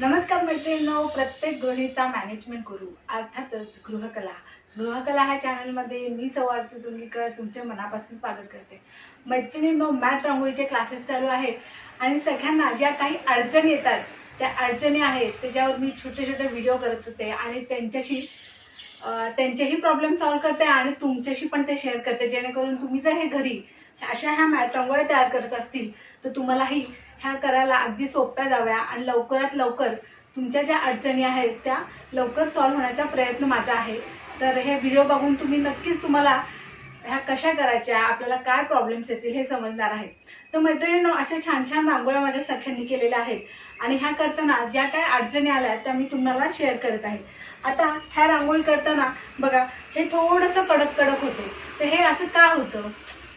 नमस्कार मैत्रिणींनो प्रत्येक गृहिणीचा मॅनेजमेंट गुरु अर्थातच गृहकला. गृहकला ह्या चॅनलमध्ये मी सौवार्थ तुंगीकर तुमचे मनापासून स्वागत करते. मैत्रिणींनो मॅट रांगोळीचे क्लासेस चालू आहे आणि सगळ्यांना ज्या काही अडचणी येतात त्या अडचणी आहेत त्याच्यावर मी छोटे छोटे व्हिडिओ करत होते आणि त्यांच्याशी त्यांचेही प्रॉब्लेम सॉल्व्ह करते आणि तुमच्याशी पण ते शेअर करते. जेणेकरून तुम्ही जर हे घरी अशा ह्या मॅट रांगोळ्या तयार करत असतील तर तुम्हालाही ह्या करायला अगदी सोप्या जाव्या आणि लवकरात लवकर तुमच्या ज्या अडचणी आहेत त्या लवकर सॉल्व्ह होण्याचा प्रयत्न माझा आहे. तर हे व्हिडिओ बघून तुम्ही नक्कीच तुम्हाला ह्या कशा करायच्या आपल्याला काय प्रॉब्लेम्स येतील हे समजणार आहे. तर मैत्रिणींनो अशा छान छान रांगोळ्या माझ्या सख्यांनी केलेल्या आहेत. आणि ह्या करताना ज्या काय अडचणी आल्या त्या मी तुम्हाला शेअर करत आहे. आता ह्या रांगोळी करताना बघा हे थोडंसं कडक कडक होते. तर हे असं का होतं?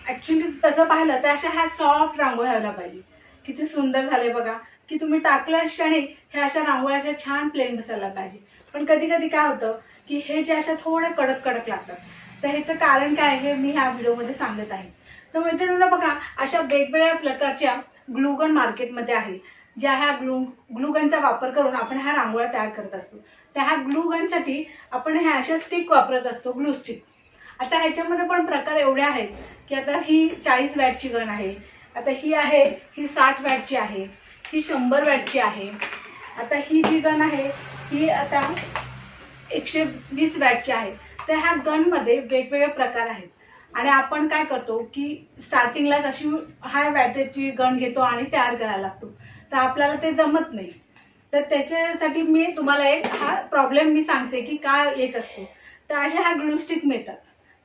ॲक्च्युली तसं पाहिलं तर अशा ह्या सॉफ्ट रांगोळ्या व्हायला पाहिजे. किती सुंदर झाले बघा. की तुम्ही टाकल्या क्षणी ह्या अशा रांगोळ्या अशा छान प्लेन बसायला पाहिजे. पण कधी कधी काय होतं की हे जे अशा थोड्या कडक कडक लागतात. तर ह्याचं कारण काय आहे हे मी ह्या व्हिडिओमध्ये सांगत आहे. तर मैत्रिणींना बघा अशा वेगवेगळ्या प्रकारच्या ग्लुगन मार्केटमध्ये आहे. ज्या ह्या ग्लू ग्लुगनचा वापर करून आपण ह्या रांगोळ्या तयार करत असतो. त्या ह्या ग्लुगनसाठी आपण ह्या अशा स्टिक वापरत असतो ग्लू स्टिक. आता ह्याच्यामध्ये पण प्रकार एवढे आहेत की आता ही चाळीस वॅटची गन आहे आता ही आहे ही साठ वॅटची आहे ही शंभर वॅटची आहे. आता ही जी गन आहे ही आता एकशे वीस वॅटची आहे. तर ह्या गनमध्ये वेगवेगळे प्रकार आहेत. आणि आपण काय करतो की स्टार्टिंगलाच अशी हाय वॅटेजची गण घेतो आणि तयार करायला लागतो. तर आपल्याला ते जमत नाही. तर त्याच्यासाठी मी तुम्हाला एक हा प्रॉब्लेम मी सांगते की काय येत असतो. तर अशा ह्या ग्लूस्टिक मिळतात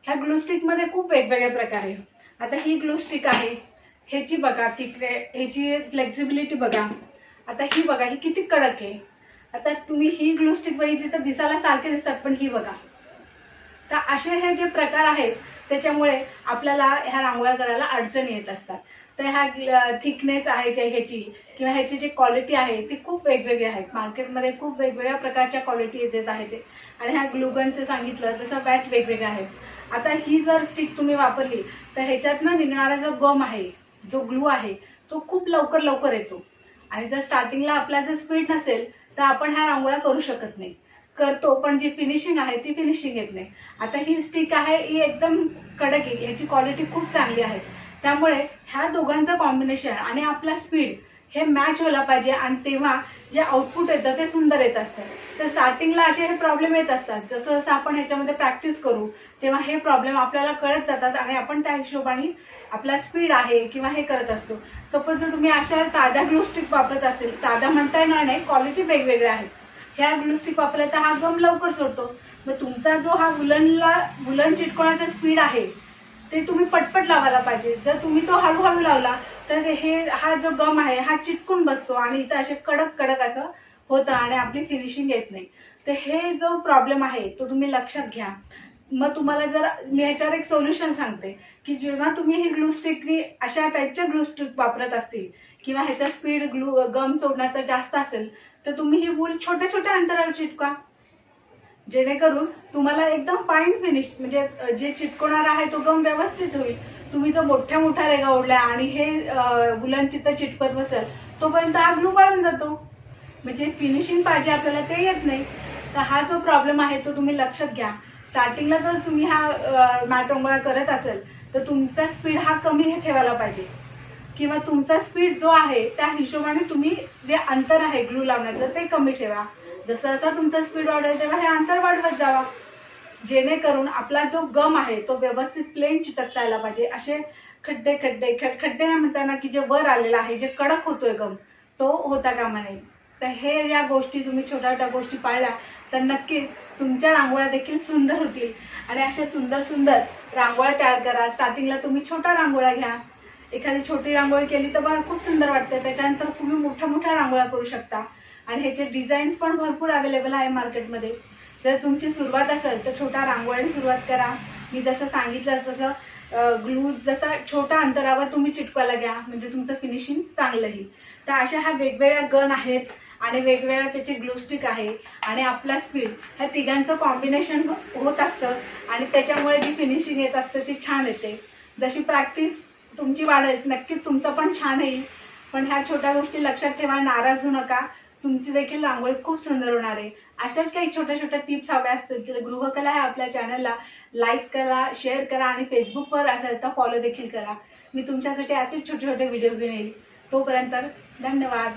ह्या ग्लूस्टिकमध्ये खूप वेगवेगळे प्रकार आहे आता ही ग्लूस्टिक आहे ह्याची बघा तिकडे ह्याची फ्लेक्झिबिलिटी बघा. आता ही बघा ही किती कडक आहे. आता तुम्ही ही ग्लू स्टिक बघितली तर दिसायला सारखे दिसतात पण ही बघा. तर असे हे जे प्रकार आहेत त्याच्यामुळे आपल्याला ह्या रांगोळ्या करायला अडचणी येत असतात. तर ह्या थिकनेस आहे जे ह्याची किंवा ह्याची जी क्वालिटी आहे ती खूप वेगवेगळी आहेत. मार्केटमध्ये खूप वेगवेगळ्या प्रकारच्या क्वालिटी येत आहेत ते. आणि ह्या ग्लुगनचं सांगितलं तसं बॅट वेगवेगळे आहेत. आता ही जर स्टिक तुम्ही वापरली तर ह्याच्यातनं निघणारा जो गम आहे जो ग्लू आहे तो खूप लवकर लवकर येतो. आणि जर स्टार्टिंगला आपला जर स्पीड नसेल तर आपण ह्या रांगोळ्या करू शकत नाही. करतो पण जी फिनिशिंग आहे ती फिनिशिंग येत नाही. आता ही स्टिक आहे ही एकदम कडक आहे याची क्वालिटी खूप चांगली आहे. त्यामुळे ह्या दोघांचं कॉम्बिनेशन आणि आपला स्पीड हे मॅच व्हायला पाहिजे आणि तेव्हा जे आउटपुट येतं ते सुंदर येत असतं. तर स्टार्टिंगला असे हे प्रॉब्लेम येत असतात. जसं जसं आपण ह्याच्यामध्ये प्रॅक्टिस करू तेव्हा हे प्रॉब्लेम आपल्याला कळत जातात आणि आपण त्या हिशोबाने आपला स्पीड आहे किंवा हे करत असतो. सपोज जर तुम्ही अशा साध्या ग्लूस्टिक वापरत असेल साधा म्हणता येणार नाही क्वालिटी वेगवेगळ्या आहेत. ह्या ग्लूस्टिक वापरल्या तर हा गम लवकर सोडतो. मग तुमचा जो हा वुलनला वुलन चिटकोणाचा स्पीड आहे ते तुम्ही पटपट लावायला पाहिजे. जर तुम्ही तो हळूहळू लावला तर हे हा जो गम आहे हा चिटकून बसतो आणि इथं असे कडक कडक असं होतं आणि आपली फिनिशिंग येत नाही. तर हे जो प्रॉब्लेम आहे तो तुम्ही लक्षात घ्या. मग तुम्हाला जर मी ह्याच्यावर एक सोल्युशन सांगते की जेव्हा तुम्ही ही ग्लू स्टिकनी अशा टाईपच्या ग्लू स्टिक वापरत असतील किंवा ह्याचा स्पीड ग्लू गम सोडण्याचा जास्त असेल तर तुम्ही ही वूल छोट्या छोट्या अंतरावर चिटका. जेणेकरून तुम्हाला एकदम फाईन फिनिश म्हणजे जे चिटकवणार आहे तो गम व्यवस्थित होईल. तुम्ही जर मोठ्या मोठ्या रेगा ओढल्या आणि हे वुलन तिथं चिटकत बसेल तोपर्यंत आग ग्लू वाळून जातो. म्हणजे फिनिशिंग पाहिजे आपल्याला ते येत नाही. तर हा जो प्रॉब्लेम आहे तो तुम्ही लक्षात घ्या. स्टार्टिंगला जर तुम्ही हा मॅट करत असेल तर तुमचा स्पीड हा कमी ठेवायला पाहिजे. किंवा तुमचा स्पीड जो आहे त्या हिशोबाने तुम्ही जे अंतर आहे ग्लू लावण्याचं ते कमी ठेवा. जसं जसं तुमचा स्पीड वाढेल तेव्हा हे अंतर वाढवत जावा. जेणेकरून आपला जो गम आहे तो व्यवस्थित प्लेन चिटकता यायला पाहिजे. असे खड्डे खड्डे खड खड्डे नाही म्हणताना की जे वर आलेला आहे जे कडक होतोय गम तो होता कामा नये. तर हे या गोष्टी तुम्ही छोट्या छोट्या गोष्टी पाळल्या तर नक्कीच तुमच्या रांगोळ्या देखील सुंदर होतील. आणि अशा सुंदर सुंदर रांगोळ्या तयार करा. स्टार्टिंगला तुम्ही छोट्या रांगोळ्या घ्या. एखादी छोटी रांगोळी केली तर बघा खूप सुंदर वाटते. त्याच्यानंतर तुम्ही मोठ्या मोठ्या रांगोळ्या करू शकता. आणि ह्याचे डिझाईन्स पण भरपूर अवेलेबल आहे मार्केटमध्ये जर तुमची सुरुवात असेल तर छोट्या रांगोळ्याने सुरुवात करा. मी जसं सांगितलं तसं ग्लू जसा छोट्या अंतरावर तुम्ही चिटकवायला घ्या म्हणजे तुमचं फिनिशिंग चांगलं येईल. तर अशा ह्या वेगवेगळ्या गन आहेत आणि वेगवेगळ्या त्याचे ग्लूस्टिक आहे आणि आपला स्पीड ह्या तिघांचं कॉम्बिनेशन होत असतं आणि त्याच्यामुळे जी फिनिशिंग येत असते ती छान येते. जशी प्रॅक्टिस तुमची वाढेल नक्कीच तुमचं पण छान येईल. पण ह्या छोट्या गोष्टी लक्षात ठेवा नाराज होऊ नका. तुमची देखील रांगोळी खूप सुंदर होणार आहे. अशाच काही छोट्या छोट्या टिप्स हव्या असतील तर गृहकला आहे आपल्या चॅनलला लाईक करा शेअर करा आणि फेसबुकवर असेल तर फॉलो देखील करा. मी तुमच्यासाठी असेच छोटे छोटे व्हिडिओ घेऊन येईल. तोपर्यंत धन्यवाद.